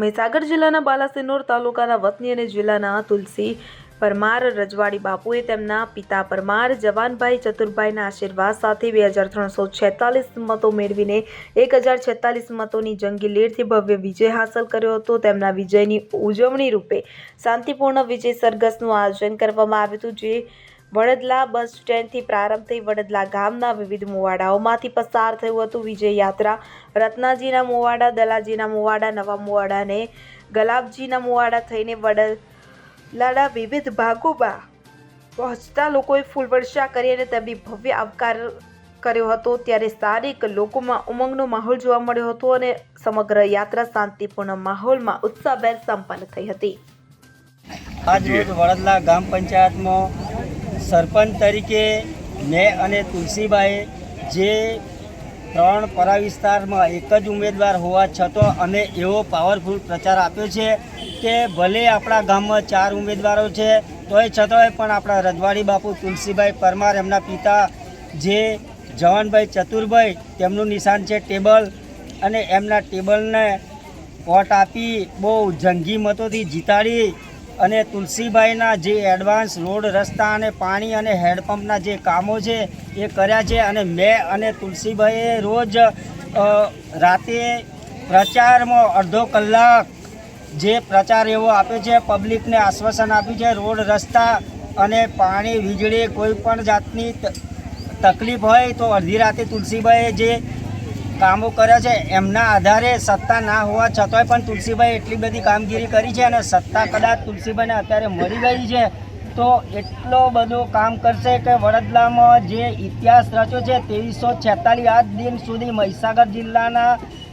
મહીસાગર જિલ્લાના બાલાસિનોર તાલુકાના વતની અને જિલ્લાના તુલસી પરમાર રજવાડી બાપુએ તેમના પિતા પરમાર, જવાનભાઈ ચતુરભાઈના આશીર્વાદ સાથે બે હજાર ત્રણસો છેતાલીસ મતો મેળવીને એક હજાર છેતાલીસ મતોની જંગી લીડથી ભવ્ય વિજય હાંસલ કર્યો હતો. તેમના વિજયની ઉજવણી રૂપે શાંતિપૂર્ણ વિજય સરઘસનું આયોજન કરવામાં આવ્યું હતું, જે વડદલા બસ સ્ટેન્ડથી પ્રારંભ થઈ વડદલા ગામના વિવિધ મુવાડાઓમાંથી પસાર થયું હતું વિજય યાત્રા. રત્નાજીના મુવાડા, દલાજીના મુવાડા, નવા મુવાડાને ગલાબજીના મુવાડા થઈને વડલાના વિવિધ ભાગોમાં પહોંચતા લોકોએ ફૂલવર્ષા કરી અને તેમની ભવ્ય આવકાર કર્યો હતો. ત્યારે સ્થાનિક લોકોમાં ઉમંગનો માહોલ જોવા મળ્યો હતો અને સમગ્ર યાત્રા શાંતિપૂર્ણ માહોલમાં ઉત્સાહભેર સંપન્ન થઈ હતી. આજ વડદલા ગામ પંચાયતમાં સરપંચ તરીકે મેં અને તુલસીભાઈ જે ત્રણ પરા વિસ્તારમાં એક જ ઉમેદવાર હોવા છતાં અમે એવો પાવરફુલ પ્રચાર આપ્યો છે કે ભલે આપણા ગામમાં ચાર ઉમેદવારો છે, તોય છતાંય પણ આપણા રજવાડી બાપુ તુલસીભાઈ પરમાર, એમના પિતા જે જવાનભાઈ ચતુરભાઈ, તેમનું નિશાન છે ટેબલ અને એમના ટેબલને વોટ આપી બહુ જંગી મતોથી જીતાડી અને તુલસીભાઈના જે એડવાન્સ રોડ રસ્તા અને પાણી અને હેન્ડપંપના જે કામો છે એ કર્યા છે અને મેં અને તુલસીભાઈએ રોજ રાતે પ્રચારમાં અડધો કલાક જે પ્રચાર એવો આપ્યો છે, પબ્લિકને આશ્વાસન આપ્યું છે, રોડ રસ્તા અને પાણી વીજળી કોઈ પણ જાતની તકલીફ હોય તો અડધી રાતે તુલસીભાઈએ જે કામો કર્યા છે, એમના આધારે સત્તા ના હોવા છતાંય પણ તુલસીભાઈ એટલી બધી કામગીરી કરી છે અને સત્તા કદાચ તુલસીભાઈને અત્યારે મળી ગઈ છે, તો એટલો બધો કામ કરશે કે વડોદરામાં જે ઇતિહાસ રચ્યો છે, ત્રેવીસો છેતાલીસ આજ દિન સુધી મહીસાગર જિલ્લાના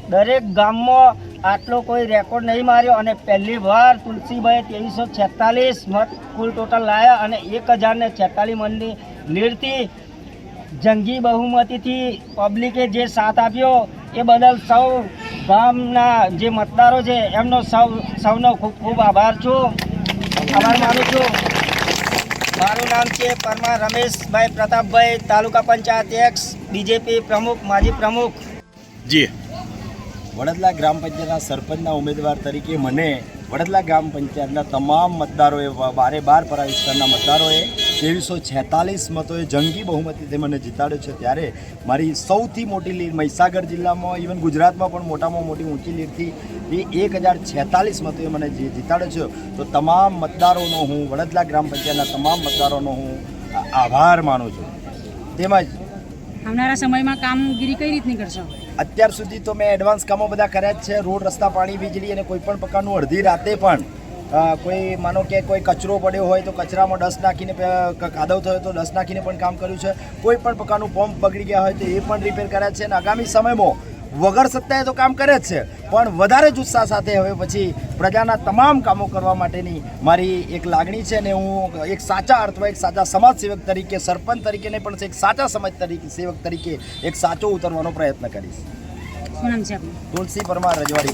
દરેક ગામમાં આટલો કોઈ રેકોર્ડ નહીં માર્યો અને પહેલી વાર તુલસીભાઈએ ત્રેવીસો છેતાલીસ મત કુલ ટોટલ લાયા અને એક હજારને છેતાલીસ મનની લીડથી જંગી બહુમતીથી પબ્લિકે જે સાથ આપ્યો એ બદલ સૌ ગામના જે મતદારો છે એમનો સૌ સૌનો ખૂબ ખૂબ આભાર છું. આભાર માનું છું. મારું નામ છે પરમાર રમેશભાઈ પ્રતાપભાઈ તાલુકા પંચાયત એક્સ બીજેપી પ્રમુખ માજી પ્રમુખ. જી. વડદલા ગ્રામ પંચાયતના સરપંચના ઉમેદવાર તરીકે મને વડદલા ગ્રામ પંચાયતના તમામ મતદારોએ બારે બાર પરા વિસ્તારના મતદારોએ ત્રેવીસો છેતાલીસ મતોએ જંગી બહુમતી તે મને જીતાડ્યો છે ત્યારે મારી સૌથી મોટી લીડ મહીસાગર જિલ્લામાં ઇવન ગુજરાતમાં પણ મોટામાં મોટી ઊંચી લીડથી એ એક હજાર છેતાલીસ મતોએ મને જે જીતાડ્યો છે. તો તમામ મતદારોનો હું વડદલા ગ્રામ પંચાયતના તમામ મતદારોનો હું આભાર માનું છું. તેમજ આવનારા સમયમાં કામગીરી કઈ રીતની કરશો? અત્યાર સુધી તો મેં એડવાન્સ કામો બધા કર્યા જ છે. રોડ રસ્તા પાણી વીજળી અને કોઈ પણ પ્રકારનું અડધી રાતે પણ કોઈ માનો કે કોઈ કચરો પડ્યો હોય તો કચરામાં ડસ્ટ નાખીને કાદવ થયો તો ડસ્ટ નાખીને પણ કામ કર્યું છે. કોઈ પણ પ્રકારનું પંપ બગડી ગયા હોય તો એ પણ રિપેર કર્યા છે અને આગામી સમયમાં વગર સત્તાએ તો કામ કરે જ છે. પણ વધારે જ ઉત્સાહ સાથે હવે પછી પ્રજાના તમામ કામો કરવા માટેની મારી એક લાગણી છે ને હું એક સાચા અર્થમાં એક સાચા સમાજ સેવક તરીકે સરપંચ તરીકે નહીં પણ એક સાચા સમાજ તરીકે સેવક તરીકે એક સાચો ઉતરવાનો પ્રયત્ન કરીશ. તુલસી પરમાર રજવાડી